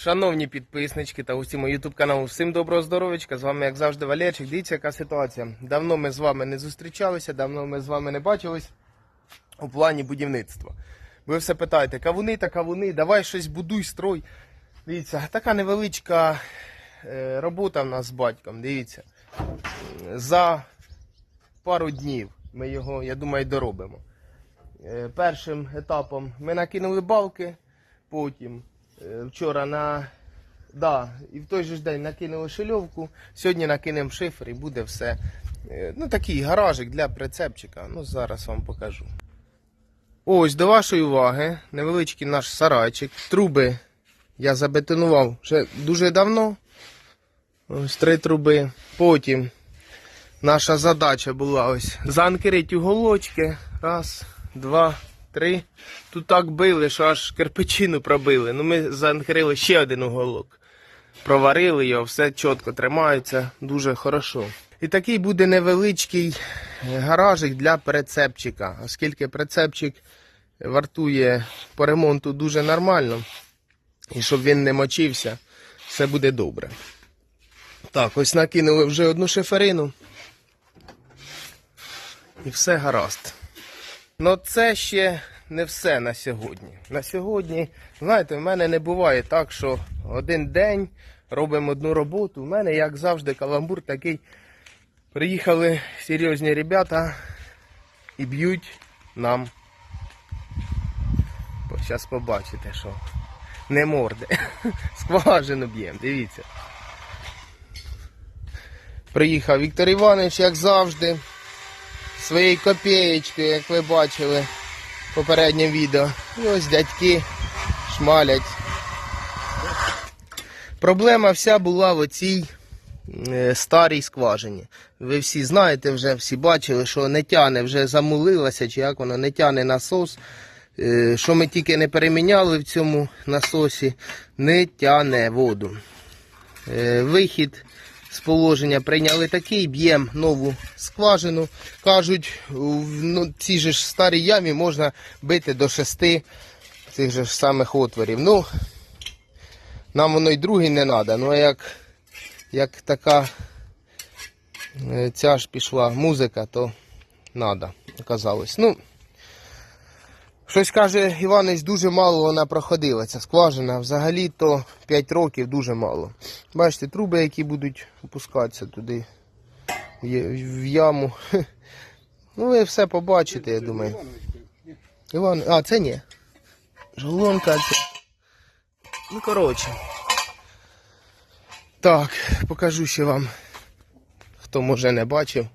Шановні підписнички та усі мої ютуб каналу, всім доброго здоров'ячка. З вами, як завжди, Валерчик. Дивіться, яка ситуація. Давно ми з вами не зустрічалися, давно ми з вами не бачились у плані будівництва. Ви все питаєте, кавуни та кавуни, давай щось будуй, строй. Дивіться, така невеличка е, робота в нас з батьком. Дивіться. За пару днів ми його, я думаю, доробимо. Е, Першим етапом ми накинули балки, потім вчора на. Да, і в той же день накинули шильовку, сьогодні накинемо шифер і буде все. Е, Ну, такий гаражик для прицепчика. Ну, зараз вам покажу. Ось до вашої уваги, невеличкий наш сарайчик. Труби я забетонував вже дуже давно. Ось три труби. Потім наша задача була ось заанкерити уголочки. Раз, два, три. Тут так били, що аж кирпичину пробили. Ну ми заанкерили ще один уголок. Проварили його, все чітко тримається, дуже хорошо. І такий буде невеличкий е, гаражик для прицепчика, оскільки прицепчик вартує по ремонту дуже нормально. І щоб він не мочився, все буде добре. Так, ось накинули вже одну шиферину. І все гаразд. Ну це ще не все на сьогодні. На сьогодні, знаєте, в мене не буває так, що один день робимо одну роботу. У мене, як завжди, каламбур такий. Приїхали серйозні ребята і б'ють нам. Зараз побачите, що не морди. Скважину б'ємо, дивіться. Приїхав Віктор Іванович, як завжди, своєю копієчкою, як ви бачили в попередньому відео. І ось дядьки шмалять. Проблема вся була в оцій е, старій скважині. Ви всі знаєте, вже всі бачили, що не тяне, вже замулилася, чи як воно не тяне насос. Е, Що ми тільки не переміняли в цьому насосі, не тяне воду. Е, Вихід з положення прийняли такий, б'ємо нову скважину. Кажуть, в ну, цій ж старій ямі можна бити до шести цих же самих отворів. Ну, нам воно й другий не треба. Ну як, як така е, ця ж пішла музика, то треба, оказалось. Ну, Щось каже Іванич, дуже мало вона проходила, ця скважина. Взагалі то 5 років дуже мало. Бачите, труби, які будуть опускатися туди в яму. Ну ви все побачите, я думаю. Іван, а, це ні. Жолонка. Ну, коротше. Так, покажу ще вам, хто може не бачив,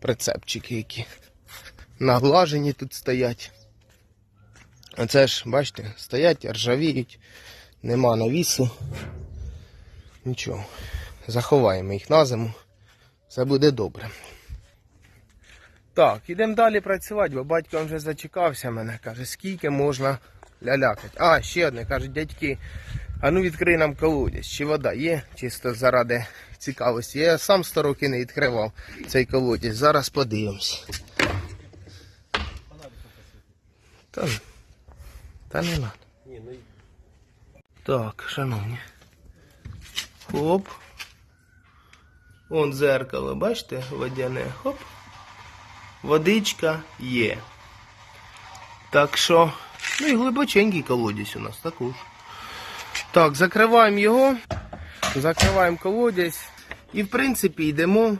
прицепчики, які наглажені тут стоять. Оце ж, бачите, стоять, ржавіють, нема навісу. Нічого. Заховаємо їх на зиму. Все буде добре. Так, ідемо далі працювати, бо батько вже зачекався мене. Каже, скільки можна лялякати. А, ще одне, кажуть, дядьки, а ну відкрий нам колодязь. Чи вода є, чисто заради цікавості. Я сам 100 років не відкривав цей колодязь. Зараз подивимось. Та, та не надо. Так, шановні. Хоп. Вон зеркало, бачите, водяне. Хоп. Водичка є. Так що, ну і глибоченький колодязь у нас також. Так, закриваємо його, закриваємо колодязь і в принципі йдемо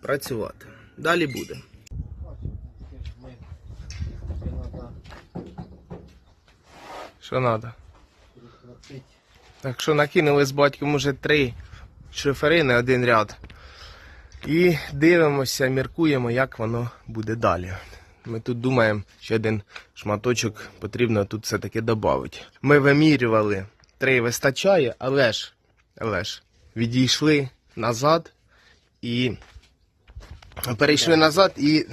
працювати. Далі буде. Що треба? Так що накинули з батьком уже три шифери на один ряд. І дивимося, міркуємо, як воно буде далі. Ми тут думаємо, що один шматочок потрібно тут все-таки додати. Ми вимірювали, три вистачає, але ж, але ж відійшли назад і перейшли назад і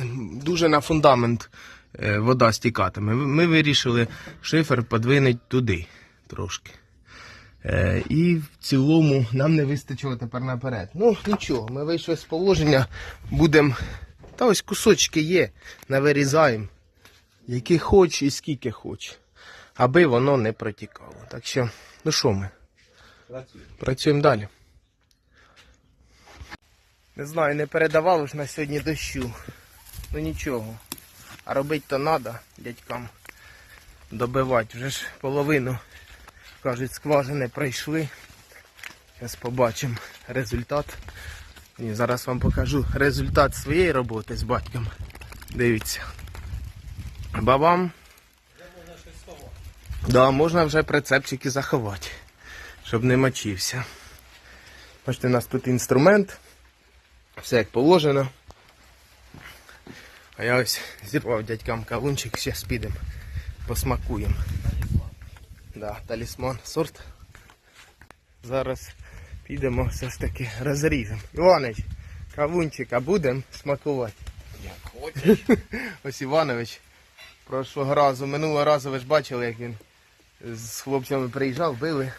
дуже на фундамент вода стікатиме. Ми вирішили шифер подвинути туди трошки. Е, і в цілому нам не вистачило тепер наперед. Ну, нічого, ми вийшли з положення, будемо. Та ось кусочки є, навирізаємо, які хоч і скільки хоч, аби воно не протікало. Так що, ну що ми? Працюємо далі. Не знаю, не передавало ж на сьогодні дощу. Ну нічого. А робити то треба дядькам добивати. Вже ж половину, кажуть, скважини пройшли. Зараз побачимо результат. І зараз вам покажу результат своєї роботи з батьком. Дивіться. Бабам. Да, можна вже прицепчики заховати, щоб не мочився. Бачите, у нас тут інструмент. Все як положено. А я ось зірвав дядькам кавунчик, зараз підемо, посмакуємо. Да, талісман сорт. Зараз підемо все ж таки розріжемо. Іванович, кавунчика будемо смакувати. Як хочеш. Ось Іванович. Прошлого разу, минулого разу ви ж бачили, як він з хлопцями приїжджав, били.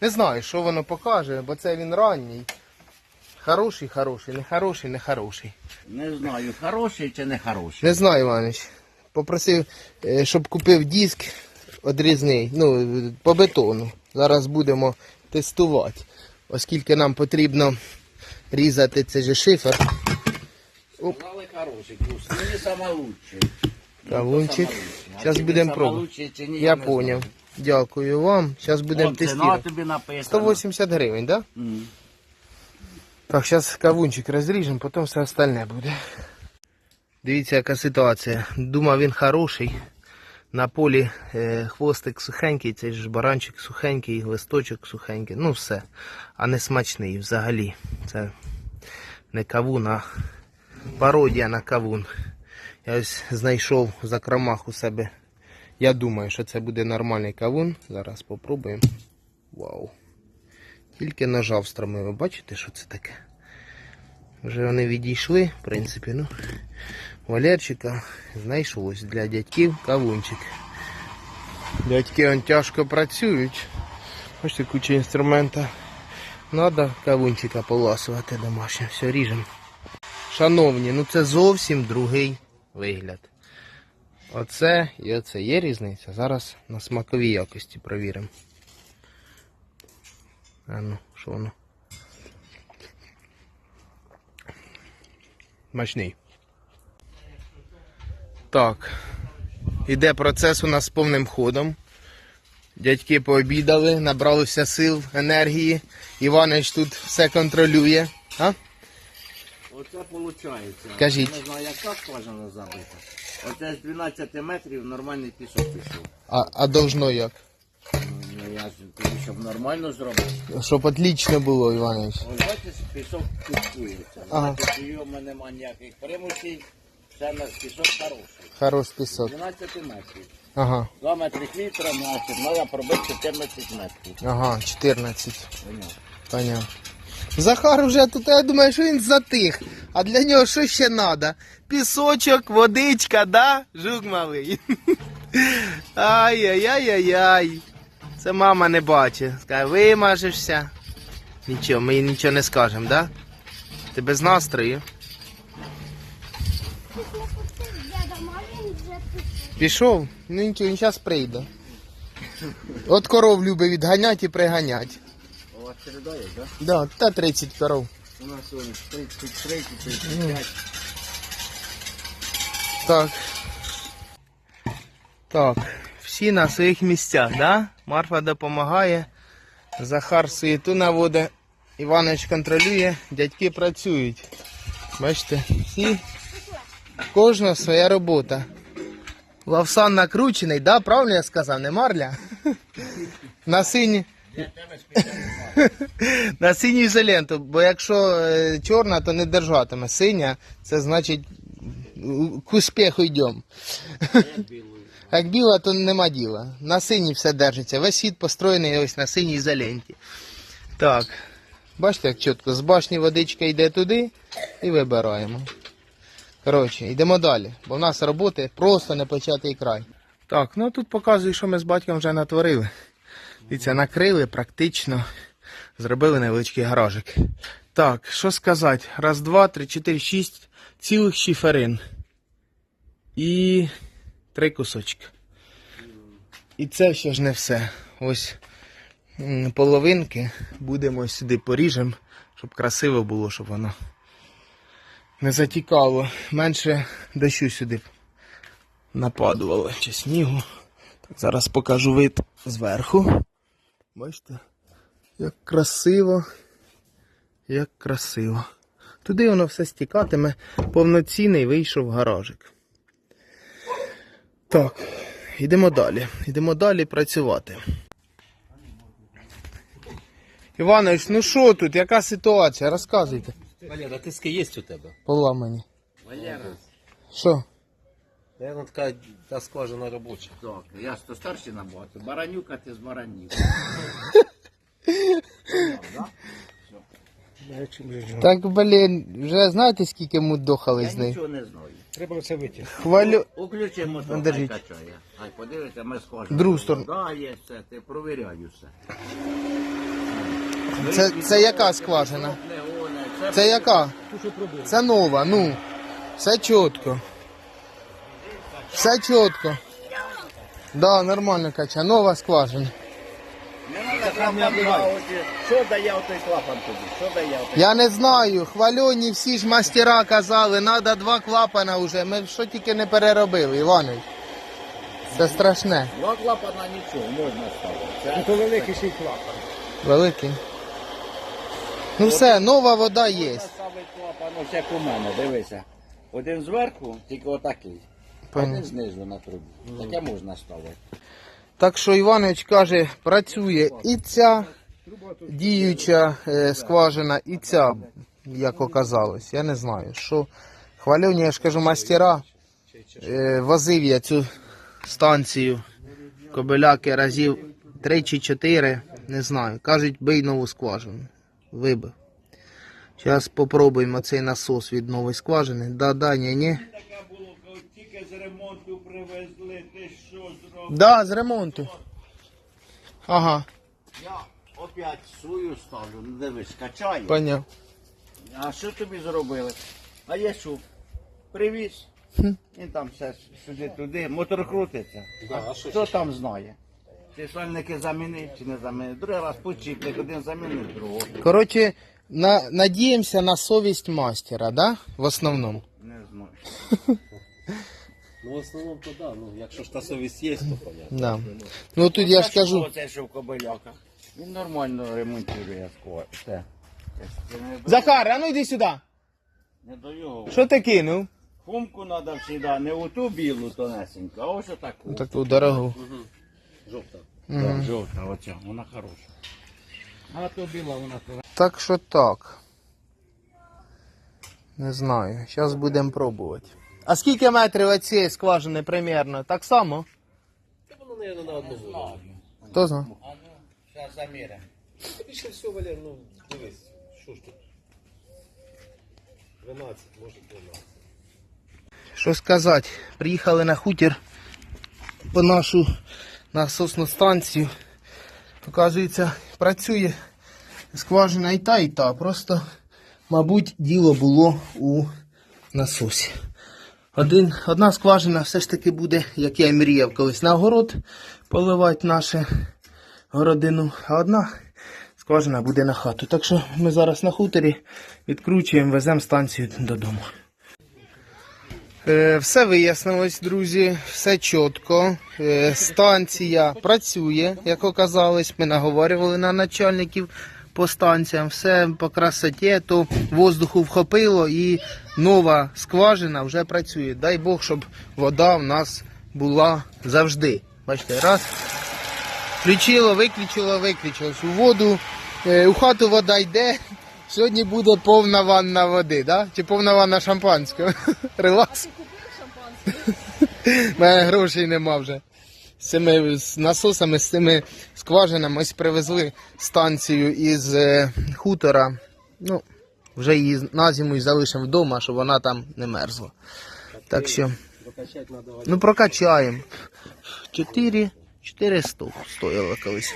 Не знаю, що воно покаже, бо це він ранній. Хороший, хороший, не хороший, не хороший. Не знаю, хороший чи не хороший. Не знаю, Іванович. Попросив, е, щоб купив диск одрізний, ну, по бетону. Зараз будемо тестувати. Оскільки нам потрібно різати цей же шифер. Сказали хороший, курс. Мені. Кавунчик. Зараз будемо пробувати. Я не поняв. Дякую вам. Зараз будемо ціна тестувати. тобі написано. 180 гривень, так? Да? М. Так, зараз кавунчик розріжемо, потім все остальне буде. Дивіться, яка ситуація. Думав він хороший. На полі е, хвостик сухенький, цей ж баранчик сухенький, листочок сухенький, ну все. А не смачний взагалі. Це не кавун, а пародія на кавун. Я ось знайшов в закромах у себе. Я думаю, що це буде нормальний кавун. Зараз спробуємо. Вау. Тільки нажав стромив. Ви бачите, що це таке? Вже вони відійшли, в принципі, ну. Валерчика знайшлось для дядьків кавунчик. Дядьки он тяжко працюють. Бачите, куча інструмента. Надо кавунчика поласувати домашнє. Все, ріжемо. Шановні, ну це зовсім другий вигляд. Оце і оце є різниця. Зараз на смаковій якості провіримо. А ну, що воно? Смачний. Так. Іде процес у нас повним ходом. Дядьки пообідали, набралося сил, енергії. Іванович тут все контролює. А? Оце виходить. Кажіть. Не знаю, як так скважина забита. Оце з 12 метрів нормальний пісок пішов. А, а должно як? Я щоб нормально зробити. Щоб отлично було, Іванович. Ось бачиш, пісок купується. Ага. Значить, у йому нема ніяких примусів. Це наш пісок хороший. Хорош пісок. 12 метрів. Ага, 2 метри літра, значить, треба пробити 14 метрів. ага, 14. Понятно. Понятно. Захар вже тут, я думаю, що він затих. А для нього що ще треба? Пісочок, водичка, да? Жук малий. Ай-яй-яй-яй. Це мама не бачить. Скаже, вимажешся. Нічого, ми їй нічого не скажемо, да? Ти без настрою. Пішов? Ну нічого, він зараз прийде. От коров любить відганяти і приганяти. У вас середа є, так? Да, та 30 коров. У нас сьогодні 33, 35. Так. Так. Всі на своїх місцях, да? Марфа допомагає. Захар суєту наводить. Іванович контролює, дядьки працюють. Бачите, всі. Кожна своя робота. Лавсан накручений, да? Правильно я сказав, не марля? На сині. На синю ізоленту, бо якщо е, чорна, то не держатиме. Синя, це значить к успіху йдемо. Як біла, то нема діла. На синій все держиться. Весь світ построєний ось на синій ізоленті. Так. Бачите, як чітко, з башні водичка йде туди і вибираємо. Коротше, йдемо далі, бо в нас роботи просто не початий край. Так, ну тут показую, що ми з батьком вже натворили. Дивіться, накрили практично, зробили невеличкий гаражик. Так, що сказати? Раз, два, три, чотири, шість цілих шиферин. І три кусочки. І це ще ж не все. Ось половинки будемо сюди поріжемо, щоб красиво було, щоб воно не затікало. Менше дощу сюди нападувало чи снігу. Так, зараз покажу вид зверху. Бачите, як красиво, як красиво. Туди воно все стікатиме, повноцінний вийшов гаражик. Так, йдемо далі. Йдемо далі працювати. Іванович, ну що тут? Яка ситуація? Розказуйте. Валера, тиски є у тебе? Поламані. Валера, Що? Наверно, така та скважина робоча. так, я ж то старший набагато. Баранюка ти з баранів. Так, блін, вже знаєте, скільки мудохали Я з нею? нічого не знаю. Треба це витягти. Хвалю. Уключи мотор, хай качає. Хай подивися, ми схожі. Другу сторону. Да, є все, ти провіряю все. Це, це яка скважина? Не це Це яка? Це нова, ну. Все чітко. Все чітко. Да, нормально кача. Нова скважина. Не треба клапан ставити. Що дає отой клапан тобі? Що дає отой? Я не знаю, хвальоні всі ж мастера казали, треба два клапана вже. Ми що тільки не переробили, Іванович. Це страшне. Два клапана нічого, можна ставити. Це То великий ще й клапан. Великий. Ну все, нова вода є. можна ставити клапан, ось як у мене, дивися. Один зверху, тільки отакий. Один знизу на трубі. Таке можна ставити. Так що Іванович каже, працює і ця діюча е, скважина, і ця, як оказалось. Я не знаю, що хвальоні, я ж кажу, мастера. Е, возив я цю станцію кобиляки разів три чи чотири, не знаю. Кажуть, бий нову скважину. Вибив. Зараз спробуємо цей насос від нової скважини. Да, да, ні, ні. Тільки з ремонту привезли, ти що зробив? Да, з ремонту. Ага, Я опять свою ставлю, ну дивись, качаю. поняв. А що тобі зробили? А я що? Привіз. І там все сюди-туди, мотор крутиться. Да, а що Хто там знає? Чи сальники замінив, чи не замінив. Другий раз почіпник, один замінив другого. Коротше, на, надіємося на совість мастера, да? В основному. Не знаю. Ну, в основному то да, ну, якщо ж та совість є, то понятно. Да. Ну тут я ж кажу, Оце що в кобиляках. Він нормально ремонтує ско- все. Це не до- Захар, а ну йди сюди. Не до його. Що ти кинув? Фумку треба завжди, не у ту білу тонесеньку, а ось отаку. Таку дорогу. Жовта. Так, жовта, оця, вона хороша. А то біла вона то. Так що так. Не знаю. Зараз будемо пробувати. А скільки метрів оцієї скважини примерно? Так само? Та воно, наверное, на одну голову. Хто знає? А ну, зараз заміряємо. Більше всього, Валер, ну, дивись, що ж тут? 12, може 12. Що сказати? Приїхали на хутір по нашу насосну станцію. Оказується, працює скважина і та, і та. Просто, мабуть, діло було у насосі. Один, одна скважина все ж таки буде, як я і мріяв колись на огород поливати нашу городину, а одна скважина буде на хату. Так що ми зараз на хуторі відкручуємо, веземо станцію додому. Е, Все вияснилось, друзі, все чітко. Е, Станція працює, як оказалось. Ми наговорювали на начальників по станціям. Все по красоті, то воздуху вхопило і нова скважина вже працює. Дай Бог, щоб вода в нас була завжди. Бачите, раз. Включило, виключило, виключилось. У воду, е, у хату вода йде. Сьогодні буде повна ванна води, да? Чи повна ванна шампанського? Релакс. У мене грошей нема вже. З цими насосами, з цими скважинами ось привезли станцію із е, хутора. Ну, вже її на зиму і залишимо вдома, щоб вона там не мерзла. Так що, ну прокачаємо. 4, 400 стояло колись.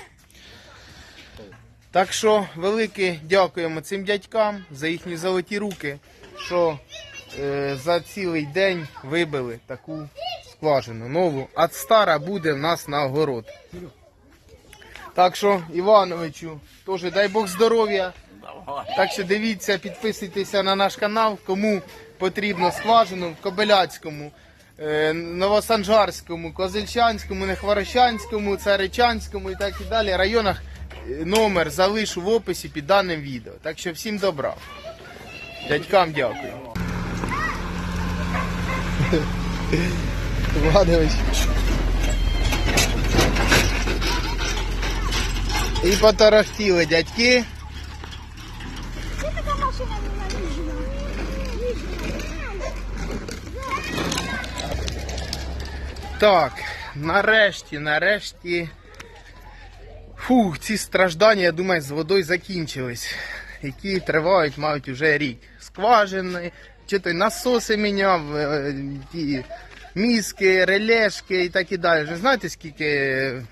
Так що велике дякуємо цим дядькам за їхні золоті руки, що е, за цілий день вибили таку скважину нову, а стара буде в нас на огород. Так що, Івановичу, теж дай Бог здоров'я. Так що дивіться, підписуйтеся на наш канал, кому потрібно скважину в Кобиляцькому, е, Новосанжарському, Козельчанському, Нехворощанському, Царичанському і так і далі районах. Е, Номер залишу в описі під даним відео. Так що всім добра. Дядькам дякую. Владимирович. І потарахтіли дядьки. Так, нарешті, нарешті. Фух, ці страждання, я думаю, з водою закінчились. Які тривають, мають вже рік. Скважини, чи то насоси міняв, е, ті мізки, релешки і так і далі. Ви знаєте, скільки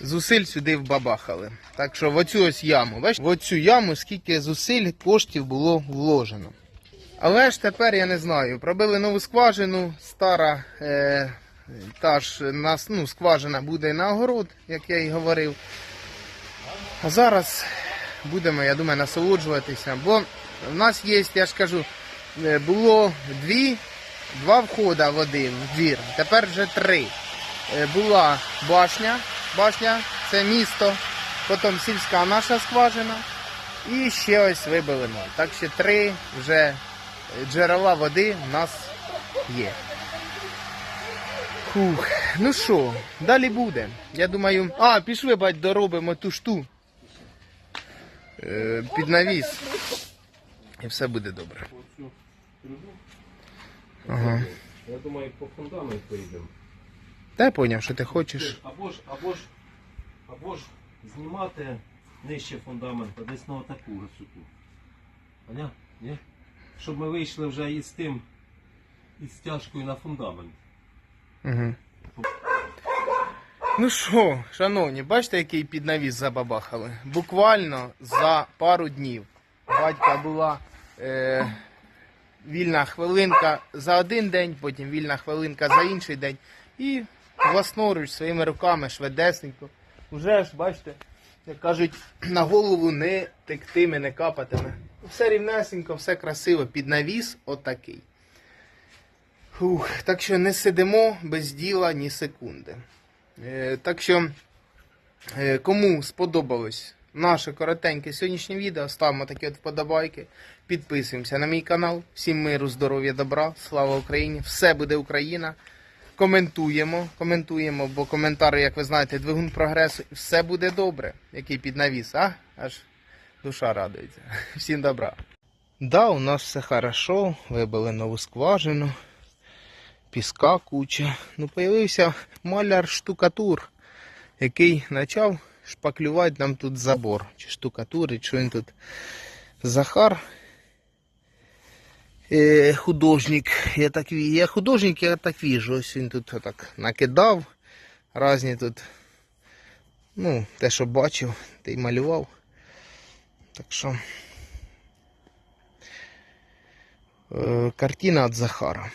зусиль сюди вбабахали. Так що в оцю ось яму, бачите, в оцю яму скільки зусиль коштів було вложено. Але ж тепер я не знаю. Пробили нову скважину, стара е, та ж нас, ну, скважина буде на огород, як я і говорив. А зараз будемо, я думаю, насолоджуватися. Бо в нас є, я ж кажу, е, було дві, два входа води в двір, тепер вже три. Е, Була башня, башня це місто, потім сільська наша скважина. І ще ось вибили ноль. Так що три вже джерела води в нас є. Фух. Ну що, далі буде. Я думаю. А, пішли, бать, доробимо ту шту. Е, під навіс. І все буде добре. Ага. Я думаю, по фундаменту йдемо. Та я поняв, що ти хочеш. Або ж, або ж, або ж знімати нижче фундамента, десь на таку висоту. Ні? Щоб ми вийшли вже із тим, із стяжкою на фундамент. Угу. Ну що, шановні, бачите, який піднавіс забабахали? Буквально за пару днів. Батька була е, вільна хвилинка за один день, потім вільна хвилинка за інший день. І власноруч своїми руками швидесенько. Уже ж, бачите, як кажуть, на голову не тектиме, не капатиме. Все рівнесенько, все красиво. Під навіс отакий. Фух, так що не сидимо без діла ні секунди. Е, так що, е, кому сподобалось наше коротеньке сьогоднішнє відео, ставимо такі от вподобайки, підписуємося на мій канал. Всім миру, здоров'я, добра, слава Україні! Все буде Україна. Коментуємо, коментуємо, бо коментар, як ви знаєте, двигун прогресу. І Все буде добре. Який піднавіс, а? Аж душа радується. Всім добра. Да, у нас все хорошо. Вибили нову скважину піска куча. Ну, появився маляр штукатур, який почав шпаклювати нам тут забор. Чи штукатурить, що він тут. Захар. Е, художник, я так я художник, я так віжу. Ось він тут так накидав. Разні тут, ну, те, що бачив, те й малював. Так що. Е, картина від Захара.